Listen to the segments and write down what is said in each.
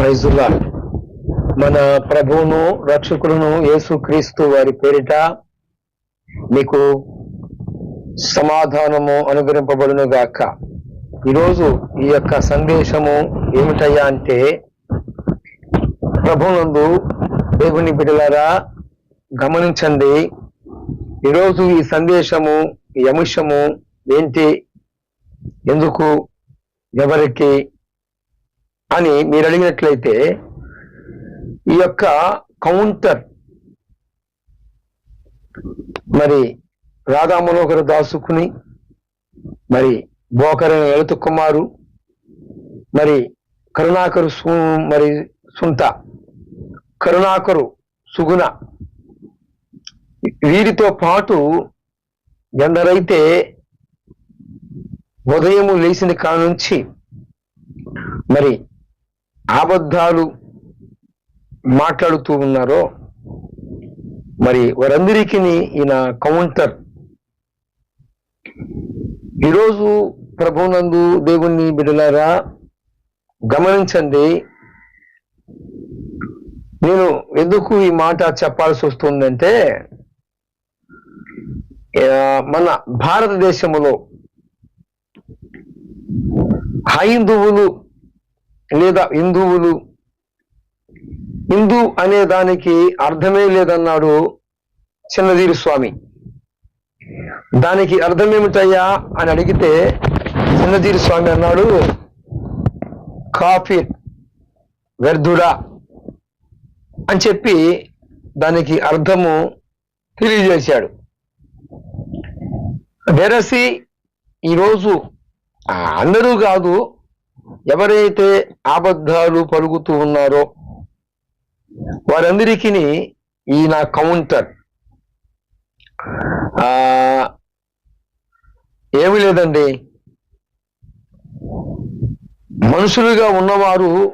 ప్రైజుల్లా మన ప్రభువును రక్షకులను యేసుక్రీస్తు వారి పేరిట మీకు సమాధానము అనుగ్రహింపబడును గాక ఈరోజు ఈ యొక్క సందేశము ఏమిటయ్యా అంటే ప్రభునందు దేవుని బిడ్డలారా గమనించండి ఈరోజు ఈ సందేశము ఈ అంశము ఏంటి ఎందుకు ఎవరికి అని మీరు అడిగినట్లయితే ఈ యొక్క కౌంటర్ మరి రాధా మనోహర దాసుకుని మరి బోకరైన లలిత కుమారు మరి కరుణాకరు సు మరి సుంత కరుణాకరు సుగుణ వీరితో పాటు ఎందరైతే ఉదయము లేచిన కాడ నుంచి మరి అబద్ధాలు మాట్లాడుతూ ఉన్నారో మరి వారందరికీ ఈయన కౌంటర్. ఈరోజు ప్రభునందు దేవుణ్ణి బిడలారా గమనించండి నేను ఎందుకు ఈ మాట చెప్పాల్సి వస్తుందంటే మన భారతదేశంలో హైందువులు లేదా హిందువులు. హిందూ అనే దానికి అర్థమే లేదన్నాడు చిన్నదీరు స్వామి. దానికి అర్థం ఏమిటయ్యా అని అడిగితే చిన్నదీరు స్వామి అన్నాడు కాఫీ వ్యర్థుడా అని చెప్పి దానికి అర్థము తెలియజేశాడు. వెరసి ఈరోజు అందరూ కాదు ఎవరైతే అబద్ధాలు పలుకుతూ ఉన్నారో వారందరికీ ఈయన కౌంటర్. ఏమి లేదండి. మనుషులుగా ఉన్నవారు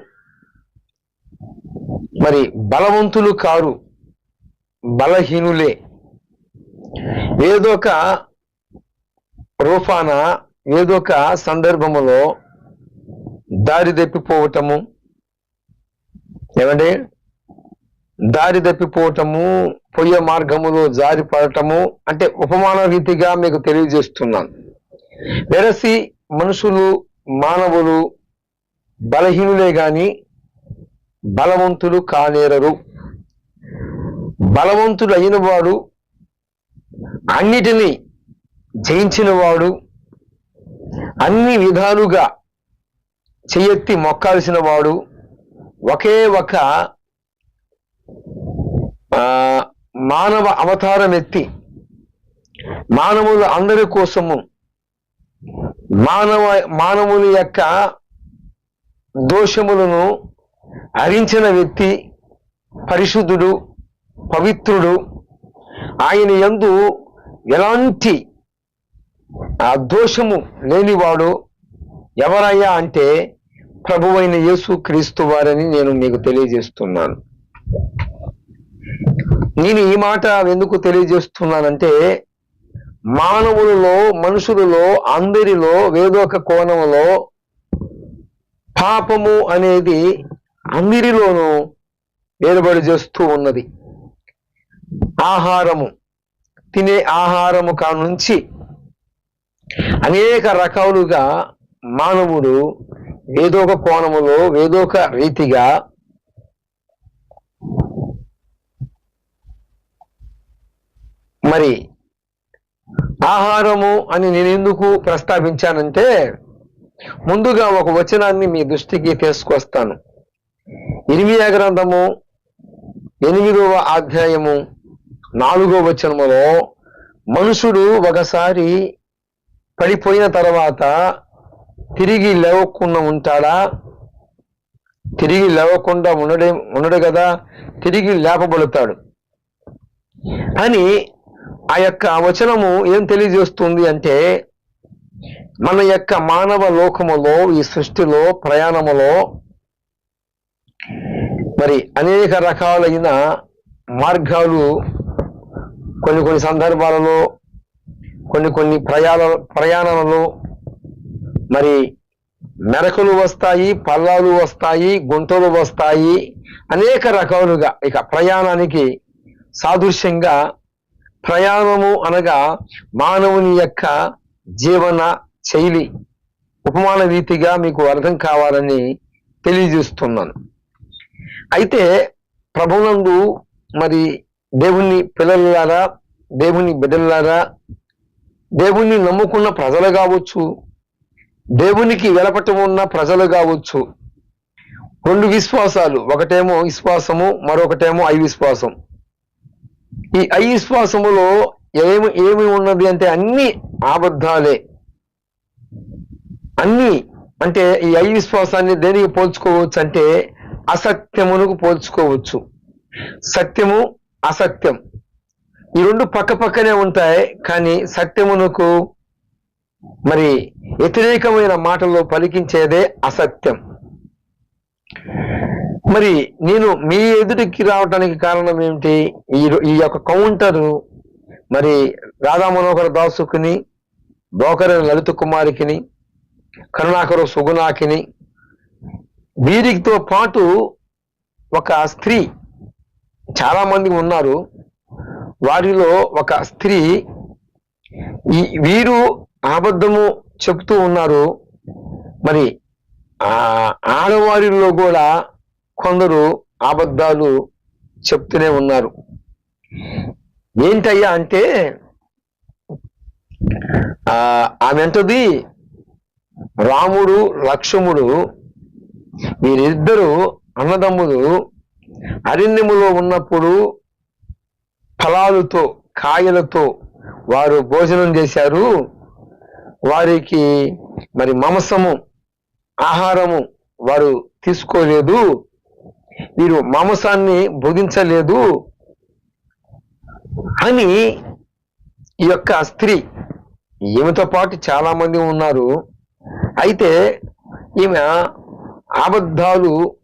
మరి బలవంతులు కారు బలహీనులే. ఏదో ఒక రూపాన ఏదో ఒక సందర్భములో దారి తప్పిపోవటము. ఏమంటే దారి తప్పిపోవటము పొయ్య మార్గములో జారి పడటము అంటే ఉపమాన రీతిగా మీకు తెలియజేస్తున్నాను. వెరసి మనుషులు మానవులు బలహీనులే గాని బలవంతులు కానేరరు. బలవంతుడు అయిన వాడు అన్నిటినీ జయించిన వాడు అన్ని విధాలుగా చెయ్యెత్తి మొక్కాల్సిన వాడు ఒకే ఒక మానవ అవతారం ఎత్తి మానవుల అందరి కోసము మానవ మానవుల యొక్క దోషములను హరించిన వ్యక్తి పరిశుద్ధుడు పవిత్రుడు. ఆయన యందు ఎలాంటి ఆ దోషము లేనివాడు ఎవరయ్యా అంటే ప్రభువైన యేసు క్రీస్తు వారని నేను మీకు తెలియజేస్తున్నాను. నేను ఈ మాట ఎందుకు తెలియజేస్తున్నానంటే మానవులలో మనుషులలో అందరిలో వేదోక కోణములో పాపము అనేది అందరిలోనూ వేరుబడి చేస్తూ ఉన్నది. ఆహారము తినే ఆహారము కానుంచి అనేక రకాలుగా మానవుడు ఏదో ఒక కోణములో ఏదో ఒక రీతిగా మరి ఆహారము అని నేను ఎందుకు ప్రస్తావించానంటే ముందుగా ఒక వచనాన్ని మీ దృష్టికి తీసుకొస్తాను. ఇరిమియా గ్రంథము ఎనిమిదవ అధ్యాయము నాలుగో వచనములో మనుషుడు ఒకసారి పడిపోయిన తర్వాత తిరిగి లేవకుండా ఉంటాడా? తిరిగి లేవకుండా ఉండడే ఉండడు కదా? తిరిగి లేపబడతాడు. అని ఆ యొక్క వచనము ఏం తెలియజేస్తుంది అంటే మన యొక్క మానవ లోకములో ఈ సృష్టిలో ప్రయాణములో మరి అనేక రకాలైన మార్గాలు కొన్ని కొన్ని సందర్భాలలో కొన్ని కొన్ని ప్రయాణ ప్రయాణాలలో మరి మెరకులు వస్తాయి పల్లాలు వస్తాయి గుంటలు వస్తాయి అనేక రకాలుగా ఇక ప్రయాణానికి సాదృశ్యంగా ప్రయాణము అనగా మానవుని యొక్క జీవన శైలి ఉపమాన రీతిగా మీకు అర్థం కావాలని తెలియజేస్తున్నాను. అయితే ప్రభునందు మరి దేవుని పిల్లలారా దేవుని బిడ్డలారా దేవుణ్ణి నమ్ముకున్న ప్రజలు కావచ్చు దేవునికి వెలపటం ఉన్న ప్రజలు కావచ్చు రెండు విశ్వాసాలు ఒకటేమో విశ్వాసము మరొకటేమో అవిశ్వాసం ఈ అవిశ్వాసములో ఏమి ఏమి ఉన్నది అంటే అన్ని అబద్ధాలే. అన్ని అంటే ఈ అవిశ్వాసాన్ని దేనికి పోల్చుకోవచ్చు అంటే అసత్యమునకు పోల్చుకోవచ్చు. సత్యము అసత్యం. ఈ రెండు పక్క పక్కనే ఉంటాయి కానీ సత్యమునకు మరి వ్యతిరేకమైన మాటల్లో పలికించేదే అసత్యం. మరి నేను మీ ఎదుటికి రావడానికి కారణం ఏమిటి? ఈ ఈ యొక్క కౌంటరు మరి రాధా మనోహర దాసుకుని బ్రోకర్ లలిత కుమారికిని కరుణాకరు సుగుణాకిని వీరితో పాటు ఒక స్త్రీ చాలా మంది ఉన్నారు. వారిలో ఒక స్త్రీ ఈ వీరు అబద్ధము చెప్తూ ఉన్నారు. మరి ఆ ఆడవారిలో కూడా కొందరు అబద్ధాలు చెప్తూనే ఉన్నారు. ఏంటయ్యా అంటే ఆ ఆమె రాముడు లక్ష్మణుడు వీరిద్దరూ అన్నదమ్ములు అరణ్యములో ఉన్నప్పుడు ఫలాలతో కాయలతో వారు భోజనం చేశారు. వారికి మరి మాంసము ఆహారము వారు తీసుకోలేదు. వీరు మాంసాన్ని భోగించలేదు. అని ఈ యొక్క స్త్రీ ఈమెతో పాటు చాలా మంది ఉన్నారు. అయితే ఈమె అబద్ధాలు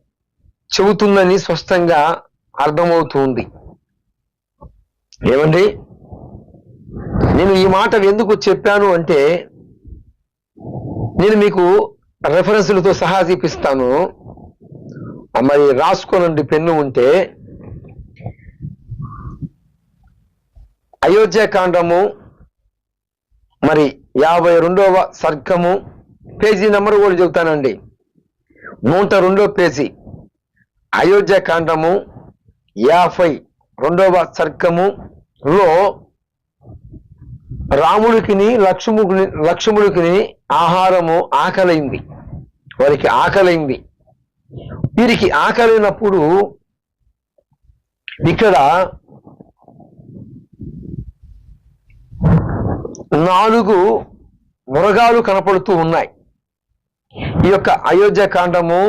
చెబుతుందని స్పష్టంగా అర్థమవుతుంది. ఏమండి? నేను ఈ మాట ఎందుకు చెప్పాను అంటే నేను మీకు రెఫరెన్స్లతో సహా చూపిస్తాను. మరి రాసుకోనండి పెన్ను ఉంటే అయోధ్య కాండము మరి యాభై రెండవ సర్గము పేజీ నెంబర్ కూడా చెబుతానండి. నూట రెండో పేజీ. అయోధ్య కాండము యాభై రెండవ సర్గములో రాముడికిని లక్ష్ముని లక్ష్ముడికిని ఆహారము ఆకలైంది. వారికి ఆకలైంది. వీరికి ఆకలినప్పుడు ఇక్కడ నాలుగు మృగాలు కనపడుతూ ఉన్నాయి. ఈ యొక్క అయోధ్య కాండము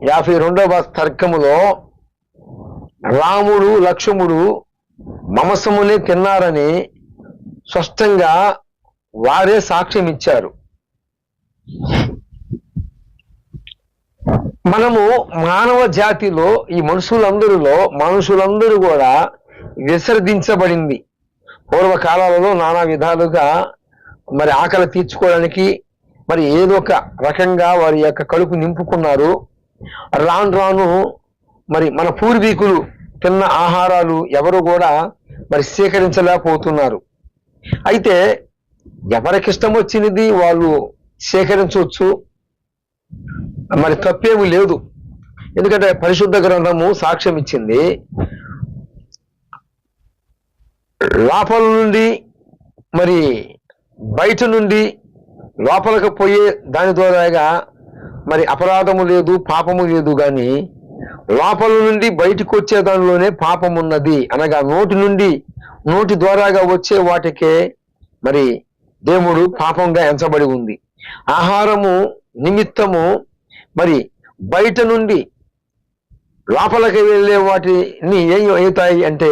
యాభై రెండవ తర్కములో రాముడు లక్ష్ముడు మమసమునే తిన్నారని స్పష్టంగా వారే సాక్ష్యం ఇచ్చారు. మనము మానవ జాతిలో ఈ మనుషులందరిలో మనుషులందరూ కూడా విసర్జించబడింది. పూర్వకాలాలలో నానా విధాలుగా మరి ఆకలి తీర్చుకోవడానికి మరి ఏదో ఒక రకంగా వారి యొక్క కడుపు నింపుకున్నారు. రాను రాను మరి మన పూర్వీకులు తిన్న ఆహారాలు ఎవరు కూడా మరి సేకరించలేకపోతున్నారు. అయితే ఎవరికి ఇష్టం వచ్చినది వాళ్ళు సేకరించవచ్చు. మరి తప్పేమి లేదు. ఎందుకంటే పరిశుద్ధ గ్రంథము సాక్ష్యం ఇచ్చింది. లోపల నుండి మరి బయట నుండి లోపలికి పోయే దాని ద్వారాగా మరి అపరాధము లేదు పాపము లేదు కానీ లోపల నుండి బయటకు వచ్చే దానిలోనే పాపం ఉన్నది అనగా నోటి నుండి నోటి ద్వారాగా వచ్చే వాటికే మరి దేవుడు పాపంగా ఎంచబడి ఉంది. ఆహారము నిమిత్తము మరి బయట నుండి లోపలికి వెళ్ళే వాటిని ఏం అవుతాయి అంటే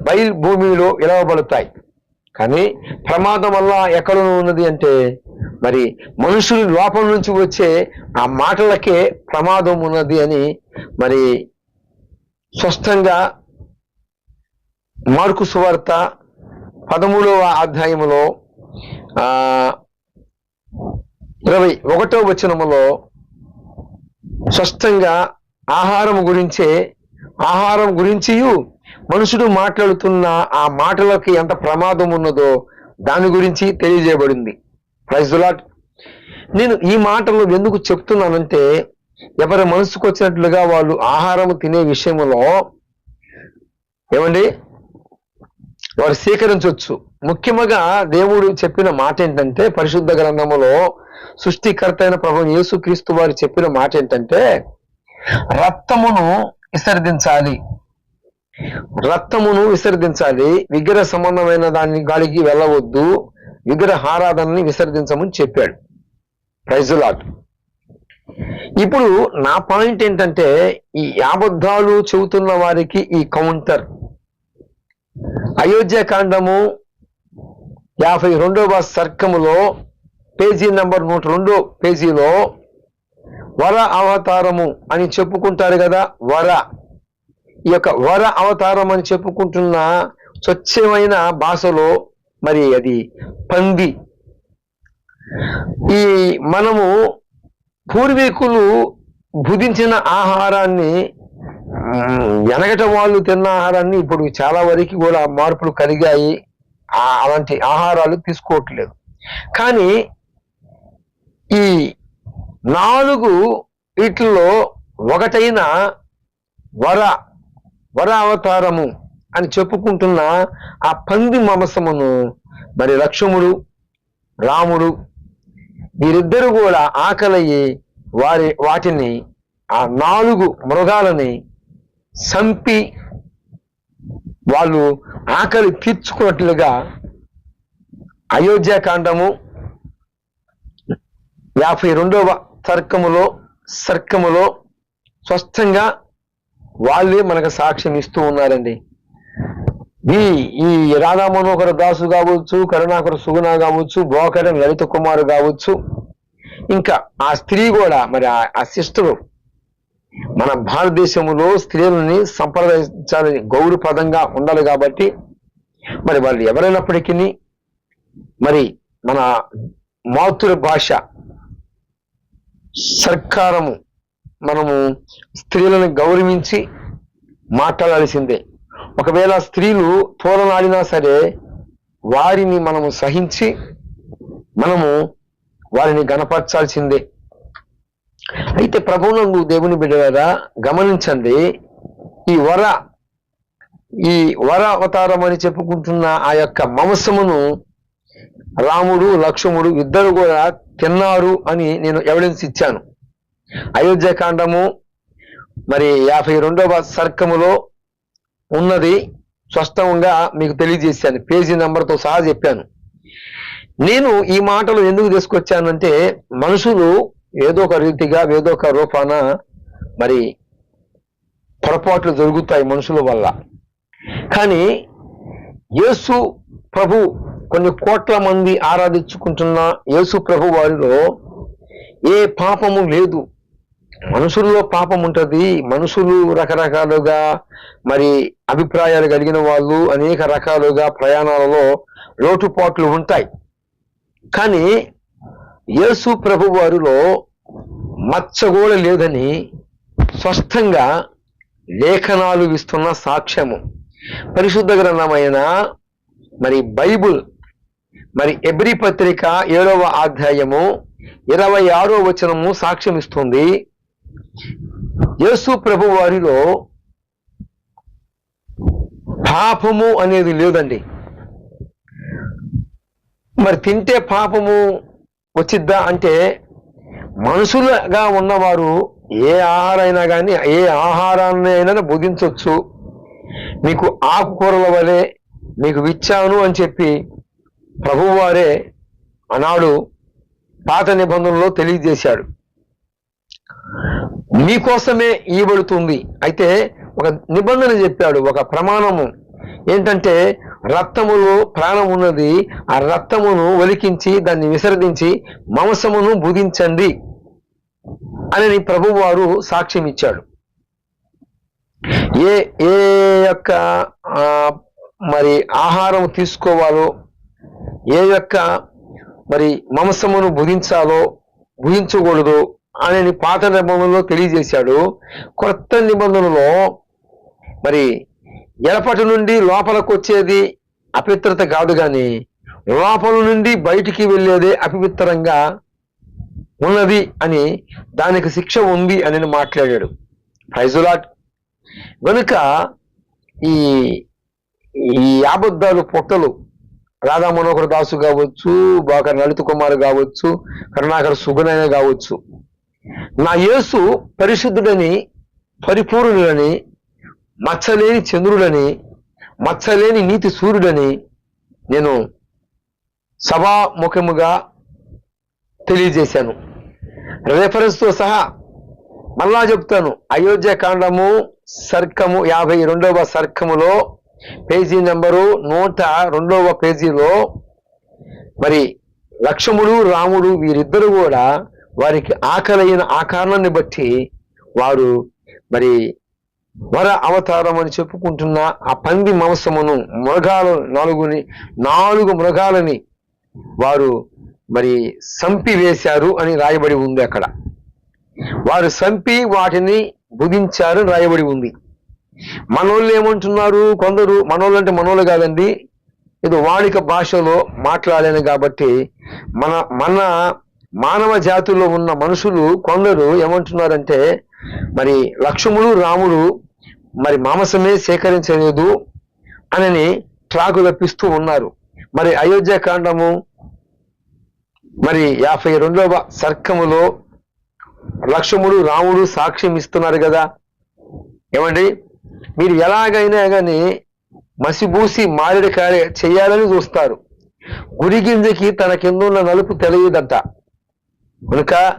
బయలు భూమిలో ఇలవబడతాయి కానీ ప్రమాదం వల్ల ఎక్కడ ఉన్నది అంటే మరి మనుషులు లోపల నుంచి వచ్చే ఆ మాటలకే ప్రమాదం ఉన్నది అని మరి స్పష్టంగా మార్కు సువార్త పదమూడవ అధ్యాయములో ఇరవై ఒకటో వచనములో స్పష్టంగా ఆహారం గురించే ఆహారం గురించి మనుషుడు మాట్లాడుతున్న ఆ మాటలకి ఎంత ప్రమాదం ఉన్నదో దాని గురించి తెలియజేయబడింది. ప్రైజులాట్ నేను ఈ మాటలు ఎందుకు చెప్తున్నానంటే ఎవరి మనసుకు వచ్చినట్లుగా వాళ్ళు ఆహారం తినే విషయంలో ఏమండి? వారు స్వీకరించవచ్చు ముఖ్యంగా దేవుడు చెప్పిన మాట ఏంటంటే పరిశుద్ధ గ్రంథములో సృష్టికర్త అయిన ప్రభు యేసుక్రీస్తు వారు చెప్పిన మాట ఏంటంటే రక్తమును విసర్జించాలి. రక్తమును విసర్జించాలి. విగ్రహ సంబంధమైన దాన్ని గాలికి వెళ్ళవద్దు. విగ్రహారాధనని విసర్జించమని చెప్పాడు. ప్రైజులాట్ ఇప్పుడు నా పాయింట్ ఏంటంటే ఈ అబద్ధాలు చెబుతున్న వారికి ఈ కౌంటర్. అయోధ్య కాండము యాభై రెండవ సర్కములో పేజీ నంబర్ నూట రెండు పేజీలో వర అవతారము అని చెప్పుకుంటారు కదా వర. ఈ యొక్క వర అవతారం అని చెప్పుకుంటున్న స్వచ్ఛమైన భాషలో మరి అది పంది. ఈ మనము పూర్వీకులు భుజించిన ఆహారాన్ని మ్, వాళ్ళు తిన్న ఆహారాన్ని ఇప్పుడు చాలా వరకు కూడా మార్పులు కలిగాయి. అలాంటి ఆహారాలు తీసుకోవట్లేదు. కానీ ఈ నాలుగు వీటిల్లో ఒకటైన వర వర అవతారము అని చెప్పుకుంటున్న ఆ పంది మాంసమును మరి లక్ష్మణుడు రాముడు వీరిద్దరు కూడా ఆకలయ్యి వారి వాటిని ఆ నాలుగు మృగాలని సంపి వాళ్ళు ఆకలి తీర్చుకున్నట్లుగా అయోధ్యాకాండము యాభై రెండవ తర్కములో సర్కములో స్పష్టంగా వాళ్ళే మనకు సాక్ష్యం ఇస్తూ ఉన్నారండి. ఈ ఈ రాధా మనోహర దాసు కావచ్చు కరుణాకర సుగుణ కావచ్చు బోకర లలిత కుమారు కావచ్చు ఇంకా ఆ స్త్రీ కూడా మరి ఆ- ఆ సిస్టరు మన భారతదేశంలో స్త్రీలని సంప్రదించాలని గౌరవపదంగా ఉండాలి కాబట్టి మరి వాళ్ళు ఎవరైనప్పటికీ మరి మన మాతృభాష సర్కారము మనము స్త్రీలను గౌరవించి మాట్లాడాల్సిందే. ఒకవేళ స్త్రీలు తోలనాడినా సరే వారిని మనము సహించి మనము వారిని గణపరచాల్సిందే. అయితే ప్రభువునందు దేవుని బిడ్డగా గమనించండి ఈ వర ఈ వర అవతారం అని చెప్పుకుంటున్న ఆ యొక్క మాంసమును రాముడు లక్ష్మణుడు ఇద్దరు కూడా తిన్నారు అని నేను ఎవిడెన్స్ ఇచ్చాను. అయోధ్య కాండము మరి యాభై రెండవ సర్కములో ఉన్నది స్పష్టంగా మీకు తెలియజేశాను పేజీ నెంబర్తో సహా చెప్పాను. నేను ఈ మాటలు ఎందుకు తీసుకొచ్చానంటే మనుషులు ఏదో ఒక రీతిగా ఏదో ఒక రూపాన మరి పొరపాట్లు జరుగుతాయి మనుషుల వల్ల. కానీ యేసు ప్రభు కొన్ని కోట్ల మంది ఆరాధించుకుంటున్న యేసు ప్రభు వారిలో ఏ పాపము లేదు. మనుషుల్లో పాపం ఉంటుంది. మనుషులు రకరకాలుగా మరి అభిప్రాయాలు కలిగిన వాళ్ళు అనేక రకాలుగా ప్రయాణాలలో లోటుపాట్లు ఉంటాయి. కానీ యేసు ప్రభు వారిలో మచ్చ కూడా లేదని స్పష్టంగా లేఖనాలు ఇస్తున్న సాక్ష్యము. పరిశుద్ధ గ్రంథమైన మరి బైబుల్ మరి ఎబ్రి పత్రిక ఏడవ అధ్యాయము ఇరవై ఆరో వచనము సాక్ష్యం ఇస్తుంది యేసు ప్రభు వారిలో పాపము అనేది లేదండి. మరి తింటే పాపము వచ్చిద్దా అంటే మనుషులుగా ఉన్నవారు ఏ ఆహారైనా కానీ ఏ ఆహారాన్ని అయినా భుజించవచ్చు మీకు ఆకుకూరల వలె మీకు విచ్చాను అని చెప్పి ప్రభువారే ఆనాడు పాత నిబంధనలో తెలియజేశాడు. మీకోసమే ఇవ్వబడుతుంది అయితే ఒక నిబంధన చెప్పాడు ఒక ప్రమాణము. ఏంటంటే రక్తములో ప్రాణం ఉన్నది ఆ రక్తమును ఒలికించి దాన్ని విసర్జించి మాంసమును బుధించండి అని ప్రభువారు సాక్ష్యం ఇచ్చాడు ఏ ఏ యొక్క మరి ఆహారం తీసుకోవాలో ఏ యొక్క మరి మాంసమును భుజించాలో భుజించకూడదు అని పాత నిబంధనలో తెలియజేశాడు. కొత్త నిబంధనలో మరి ఎడపటి నుండి లోపలకు వచ్చేది అపవిత్రత కాదు కానీ లోపల నుండి బయటికి వెళ్ళేదే అపవిత్రంగా ఉన్నది అని దానికి శిక్ష ఉంది అని మాట్లాడాడు. ఫైజులాట్ గనుక ఈ ఈ అబద్ధాలు పుట్టలు రాధా మనోహర్ దాసు కావచ్చు బాకర్ లలిత కుమార్ కావచ్చు కరుణాకర్ సుగుణైన కావచ్చు. నా యేసు పరిశుద్ధుడని పరిపూర్ణుడని మచ్చలేని చంద్రుడని మచ్చలేని నీతి సూర్యుడని నేను సభాముఖముగా తెలియజేశాను. రెఫరెన్స్తో సహా మళ్ళా చెప్తాను. అయోధ్య కాండము సర్కము యాభై రెండవ సర్కములో పేజీ నెంబరు నూట రెండవ పేజీలో మరి లక్ష్మణుడు రాముడు వీరిద్దరు కూడా వారికి ఆకలైన కారణాన్ని బట్టి వారు మరి వర అవతారం అని చెప్పుకుంటున్న ఆ పంది మాంసమును మృగాలు నాలుగుని నాలుగు మృగాలని వారు మరి సంపి వేశారు అని రాయబడి ఉంది అక్కడ. వారు సంపి వాటిని భుజించారు అని రాయబడి ఉంది. మనోళ్ళు ఏమంటున్నారు? కొందరు మనోళ్ళు అంటే మనోళ్ళు కాదండి. ఇది వాడిక భాషలో మాట్లాడాను కాబట్టి మన మన మానవ జాతిలో ఉన్న మనుషులు కొందరు ఏమంటున్నారంటే మరి లక్ష్మణుడు రాముడు మరి మాంసమే సేకరించలేదు అని ట్రాకు తప్పిస్తూ ఉన్నారు. మరి అయోధ్య కాండము మరి యాభై రెండవ సర్కములో లక్ష్ముడు రాముడు సాక్ష్యం ఇస్తున్నారు కదా. ఏమండి? మీరు ఎలాగైనా కానీ మసిబూసి మారేడుకాయ చేయాలని చూస్తారు. గురిగింజకి తన కింద ఉన్న నలుపు తెలియదంట. కనుక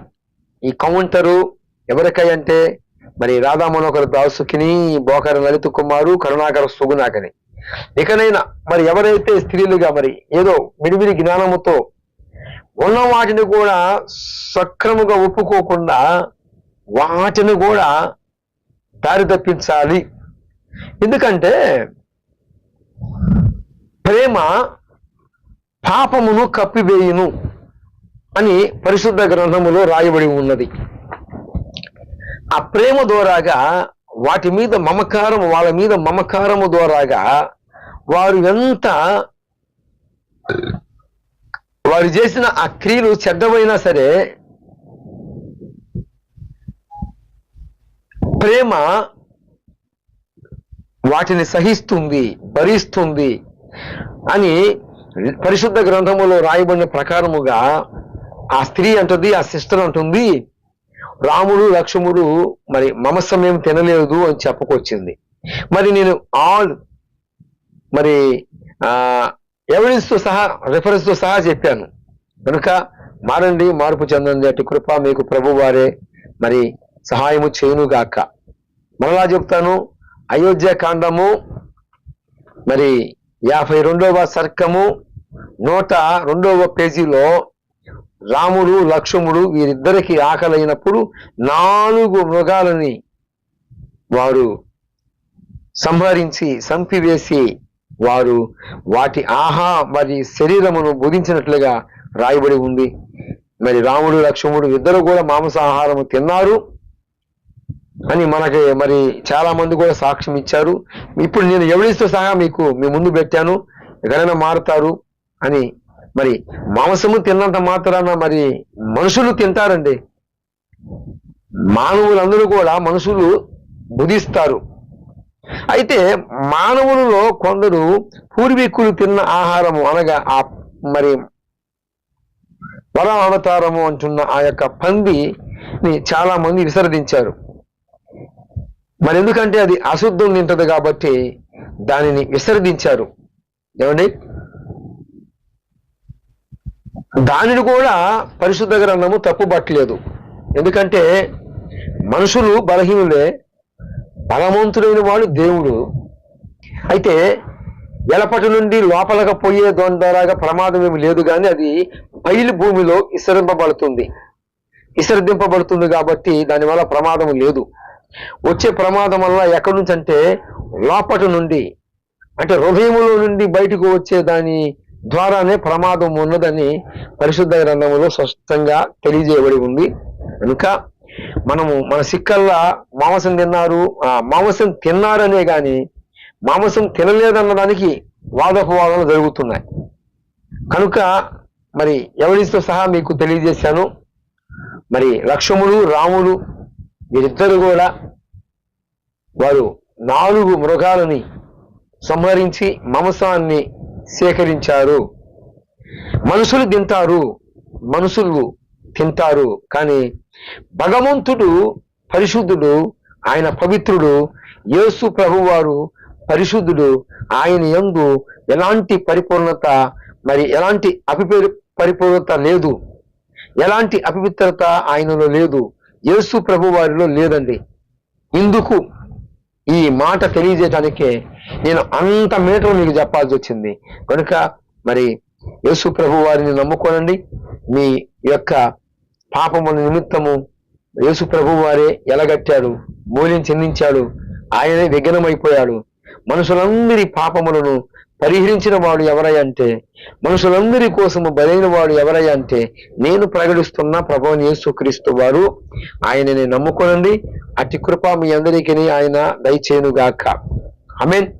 ఈ కౌంటరు ఎవరికై అంటే మరి రాధా మనోహర్ దాసుకిని బోకర లలిత కుమారు కరుణాకర సుగునాకని ఇకనైనా మరి ఎవరైతే స్త్రీలుగా మరి ఏదో విడివిడి జ్ఞానముతో ఉన్న వాటిని కూడా సక్రముగా ఒప్పుకోకుండా వాటిని కూడా దారి తప్పించాలి ఎందుకంటే ప్రేమ పాపమును కప్పివేయును అని పరిశుద్ధ గ్రంథములో రాయబడి ఉన్నది. ఆ ప్రేమ ద్వారాగా వాటి మీద మమకారం వాళ్ళ మీద మమకారము ద్వారాగా వారు ఎంత వారు చేసిన ఆ క్రియలు చెడ్డమైనా సరే ప్రేమ వాటిని సహిస్తుంది భరిస్తుంది అని పరిశుద్ధ గ్రంథములో రాయబడిన ప్రకారముగా ఆ స్త్రీ అంటుంది ఆ సిస్టర్ అంటుంది రాముడు లక్ష్మణుడు మరి మమసమయం తినలేదు అని చెప్పుకొచ్చింది. మరి నేను ఆల్ మరి ఆ ఎవిడెన్స్తో సహా రిఫరెన్స్తో సహా చెప్పాను. కనుక మారండి మార్పు చెందండి అటు కృప మీకు ప్రభు వారే మరి సహాయము చేయునుగాక. మరలా చెప్తాను అయోధ్య కాండము మరి యాభై రెండవ సర్కము నూట రెండవ పేజీలో రాముడు లక్ష్మణుడు వీరిద్దరికి ఆకలైనప్పుడు నాలుగు మృగాలని వారు సంహరించి సంపివేసి వారు వాటి ఆహా మరి శరీరమును బోధించినట్లుగా రాయబడి ఉంది. మరి రాముడు లక్ష్మణుడు ఇద్దరు కూడా మాంసాహారము తిన్నారు అని మనకి మరి చాలా మంది కూడా సాక్ష్యం ఇచ్చారు. ఇప్పుడు నేను ఎవరిస్తూ సహా మీకు మీ ముందు పెట్టాను. ఎవరైనా మారుతారు అని మరి మాంసము తిన్నంత మాత్రాన మరి మనుషులు తింటారండి. మానవులందరూ కూడా మనుషులు బుధిస్తారు అయితే మానవులలో కొందరు పూర్వీకులు తిన్న ఆహారము అనగా ఆ మరి వర అవతారము అంటున్న ఆ యొక్క పందిని చాలా మంది విసర్జించారు. మరి ఎందుకంటే అది అశుద్ధం తింటది కాబట్టి దానిని విసర్జించారు. ఏమండి? దానిని కూడా పరిశుద్ధ గ్రంథము తప్పుబట్టలేదు. ఎందుకంటే మనుషులు బలహీనులే బలవంతుడైన వాడు దేవుడు. అయితే ఎలపటి నుండి లోపలక పోయే ద్వారాగా ప్రమాదం ఏమి లేదు కానీ అది బయలు భూమిలో విసరింపబడుతుంది విసర్జింపబడుతుంది కాబట్టి దానివల్ల ప్రమాదం లేదు. వచ్చే ప్రమాదం వల్ల ఎక్కడి నుంచి అంటే లోపటి నుండి అంటే హృదయములో నుండి బయటకు వచ్చే దాని ద్వారానే ప్రమాదం ఉన్నదని పరిశుద్ధ గ్రంథములో స్పష్టంగా తెలియజేయబడి ఉంది. కనుక మనము మన సిక్కల్లా మాంసం తిన్నారు ఆ, మాంసం తిన్నారనే గాని మాంసం తినలేదన్నదానికి వాదోపవాదాలు జరుగుతున్నాయి. కనుక మరి ఎవరితో సహా మీకు తెలియజేశాను? మరి లక్ష్మణుడు రాముడు వీరిద్దరు కూడా వారు నాలుగు మృగాలని సంహరించి మాంసాన్ని సేకరించారు. మనుషులు తింటారు మనుషులు తింటారు కానీ భగవంతుడు పరిశుద్ధుడు ఆయన పవిత్రుడు యేసు ప్రభువారు పరిశుద్ధుడు ఆయన యందు ఎలాంటి పరిపూర్ణత మరి ఎలాంటి అపిపరి పరిపూర్ణత లేదు. ఎలాంటి అపవిత్రత ఆయనలో లేదు. యేసు ప్రభు వారిలో లేదండి. ఇందుకు ఈ మాట తెలియజేయడానికే నేను అంత మీటలు మీకు చెప్పాల్సి వచ్చింది. కనుక మరి యేసు ప్రభు వారిని నమ్ముకోనండి. మీ యొక్క పాపముల నిమిత్తము యేసు ప్రభు వారే ఎలగట్టాడు మూల్యం చెందించాడు ఆయనే విఘ్నమైపోయాడు. మనుషులందరి పాపములను పరిహరించిన వాడు ఎవరై అంటే మనుషులందరి కోసము బలైన వాడు ఎవరయ్య అంటే నేను ప్రకటిస్తున్న ప్రభుని యేసుక్రీస్తు వారు ఆయనని నమ్ముకోనండి. అతి కృప మీ అందరికీ ఆయన దయచేయునుగాక. i mean